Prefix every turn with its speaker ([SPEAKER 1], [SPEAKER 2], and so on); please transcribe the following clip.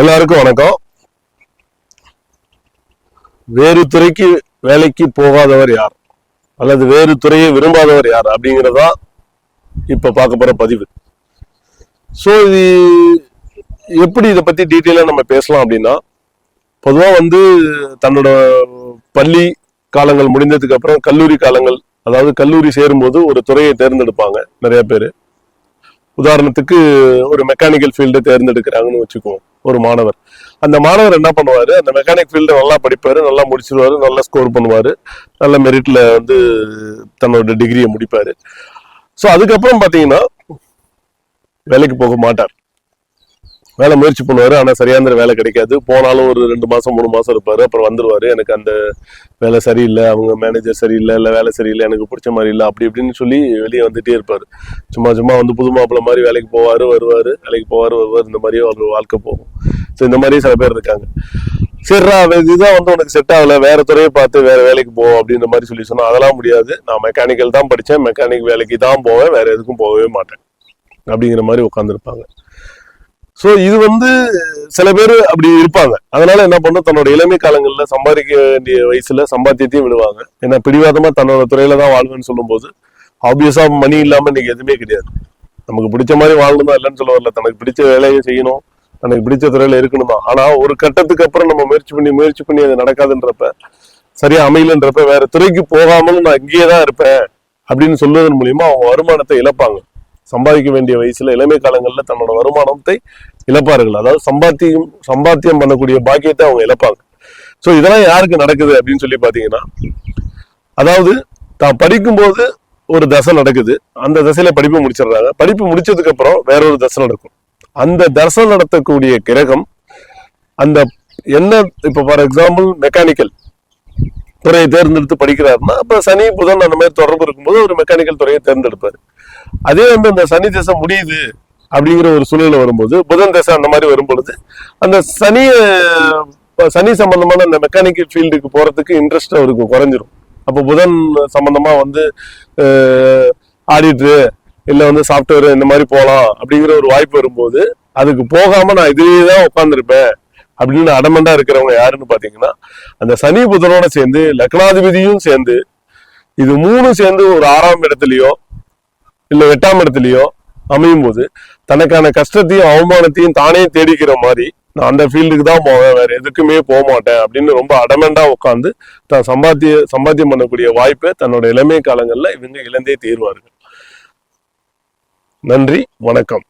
[SPEAKER 1] எல்லாருக்கும் வணக்கம். வேறு துறைக்கு வேலைக்கு போகாதவர் யார்? அல்லது வேறு துறையை விரும்பாதவர் யார்? அப்படிங்கிறதா இப்ப பார்க்க போற பதிவு. ஸோ இது எப்படி இதை பத்தி டீட்டெயிலாக நம்ம பேசலாம் அப்படின்னா பொதுவாக வந்து தன்னோட பள்ளி காலங்கள் முடிந்ததுக்கு அப்புறம் கல்லூரி காலங்கள் அதாவது கல்லூரி சேரும்போது ஒரு துறையை தேர்ந்தெடுப்பாங்க நிறைய பேர். உதாரணத்துக்கு ஒரு மெக்கானிக்கல் ஃபீல்டு தேர்ந்தெடுக்கிறாங்கன்னு வச்சுக்குவோம் ஒரு மாணவர். அந்த மாணவர் என்ன பண்ணுவார்? அந்த மெக்கானிக் ஃபீல்டு நல்லா படிப்பார் நல்லா முடிச்சிருவார் நல்லா ஸ்கோர் பண்ணுவார் நல்ல மெரிட்டில் வந்து தன்னோட டிகிரியை முடிப்பார். ஸோ அதுக்கப்புறம் பார்த்தீங்கன்னா வேலைக்கு போக மாட்டார். வேலை முயற்சி பண்ணுவாரு ஆனா சரியான வேலை கிடைக்காது. போனாலும் ஒரு ரெண்டு மாசம் மூணு மாசம் இருப்பாரு. அப்புறம் வந்துருவாரு. எனக்கு அந்த வேலை சரியில்லை அவங்க மேனேஜர் சரியில்லை இல்லை வேலை சரியில்லை எனக்கு பிடிச்ச மாதிரி இல்லை அப்படி இப்படின்னு சொல்லி வெளியே வந்துட்டே இருப்பாரு. சும்மா சும்மா வந்து புது மாப்பிள்ள மாதிரி வேலைக்கு போவாரு வருவாரு. வேலைக்கு போவாரு வருவார். இந்த மாதிரியே ஒரு வாழ்க்கை போகும். ஸோ இந்த மாதிரி சில பேர் இருக்காங்க. சரிடா இதுதான் வந்து உனக்கு செட் ஆகல. வேற துறையை பார்த்து வேற வேலைக்கு போ அப்படின்ற மாதிரி சொல்லி சொன்னா அதெல்லாம் முடியாது. நான் மெக்கானிக்கல் தான் படிச்சேன். மெக்கானிக் வேலைக்கு தான் போவேன். வேற எதுக்கும் போகவே மாட்டேன். அப்படிங்கிற மாதிரி உட்காந்துருப்பாங்க ஸோ இது வந்து சில பேர் அப்படி இருப்பாங்க. அதனால என்ன பண்ணும்? தன்னோட இளமை காலங்களில் சம்பாதிக்க வேண்டிய வயசுல சம்பாத்தியத்தையும் விடுவாங்க. ஏன்னா பிடிவாதமா தன்னோட துறையில தான் வாழ்வேன்னு சொல்லும்போது ஆப்வியஸா மணி இல்லாம இன்னைக்கு எதுவுமே கிடையாது. நமக்கு பிடிச்ச மாதிரி வாழணும் தான் இல்லைன்னு சொல்ல வரல. தனக்கு பிடிச்ச வேலையை செய்யணும். தனக்கு பிடிச்ச துறையில இருக்கணும்? தான் ஆனா ஒரு கட்டத்துக்கு அப்புறம் நம்ம முயற்சி பண்ணி முயற்சி பண்ணி அது நடக்காதுன்றப்ப சரியா அமையலன்றப்ப வேற துறைக்கு போகாமலும் நான் இங்கேயே தான் இருப்பேன் அப்படின்னு சொல்வதன் மூலியமா அவங்க வருமானத்தை இழப்பாங்க. சம்பாதிக்க வேண்டிய வயசுல இளமை காலங்கள்ல தன்னோட வருமானத்தை இழப்பார்கள். அதாவது சம்பாத்தியம் சம்பாத்தியம் பண்ணக்கூடிய பாக்கியத்தை அவங்க இழப்பாங்க. சோ இதெல்லாம் யாருக்கு நடக்குது அப்படின்னு சொல்லி பாத்தீங்கன்னா அதாவது தான் படிக்கும்போது ஒரு தசை நடக்குது. அந்த தசையில படிப்பு முடிச்சிடுறாங்க. படிப்பு முடிச்சதுக்கு அப்புறம் வேற ஒரு தசை நடக்கும். அந்த தசை நடத்தக்கூடிய கிரகம் அந்த என்ன இப்ப ஃபார் எக்ஸாம்பிள் மெக்கானிக்கல் துறையை தேர்ந்தெடுத்து படிக்கிறாருன்னா அப்ப சனி புதன் அந்த மாதிரி தொடர்பு இருக்கும்போது ஒரு மெக்கானிக்கல் துறையை தேர்ந்தெடுப்பாரு. அதே வந்து அந்த சனி தசை முடியுது அப்படிங்கிற ஒரு சூழ்நிலை வரும்போது புதன் தசை அந்த மாதிரி வரும்பொழுது அந்த சனிய சனி சம்பந்தமான அந்த மெக்கானிக்கல் ஃபீல்டுக்கு போறதுக்கு இன்ட்ரெஸ்ட் அவருக்கு குறைஞ்சிரும். அப்போ புதன் சம்பந்தமா வந்து ஆடிட்டு இல்லை வந்து சாஃப்ட்வேர் இந்த மாதிரி போகலாம் அப்படிங்கிற ஒரு வாய்ப்பு வரும்போது அதுக்கு போகாம நான் இதுலயே தான் உட்காந்துருப்பேன் அப்படின்னு அடமண்டா இருக்கிறவங்க யாருன்னு பாத்தீங்கன்னா அந்த சனி புதனோட சேர்ந்து லக்னாதிபதியும் சேர்ந்து இது மூணும் சேர்ந்து ஒரு ஆறாம் இடத்துலயோ இல்லை எட்டாம் இடத்துலையோ அமையும் போது தனக்கான கஷ்டத்தையும் அவமானத்தையும் தானே தேடிக்கிற மாதிரி நான் அந்த ஃபீல்டுக்கு தான் போவேன். வேற எதுக்குமே போக மாட்டேன் அப்படின்னு ரொம்ப அடமெண்டா உட்காந்து தான் சம்பாத்திய சம்பாத்தியம் பண்ணக்கூடிய வாய்ப்பை தன்னோட இளமை காலங்களில் இவங்க இழந்தே தீர்வார்கள். நன்றி வணக்கம்.